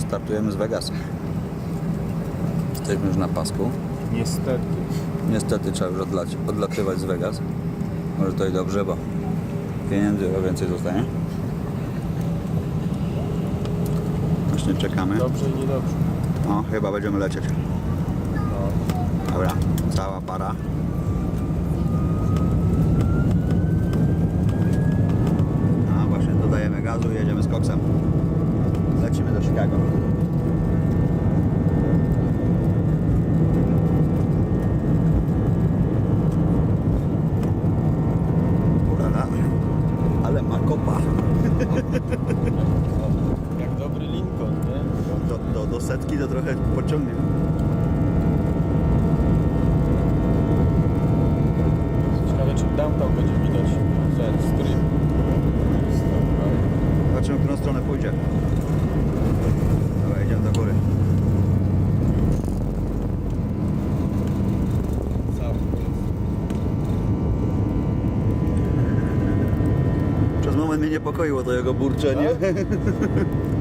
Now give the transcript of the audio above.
startujemy z Vegas. Jesteśmy już na pasku. Niestety. Niestety trzeba już odlać, odlatywać z Vegas. Może to i dobrze, bo pieniędzy o więcej zostanie. Właśnie czekamy. Dobrze i niedobrze. O, chyba będziemy lecieć. No. Dobra, cała para. A właśnie dodajemy gazu i jedziemy z koksem. Lecimy do Chicago. Urala. Ale ma kopa. Jak dobry Lincoln, nie? Do, do, do setki to trochę pociągnie. Ciekawe czy downtown będzie widać. Ten stream. Zobaczymy, w którą stronę pójdzie. Dobra, idziemy do góry. Przez moment mnie niepokoiło to jego burczenie.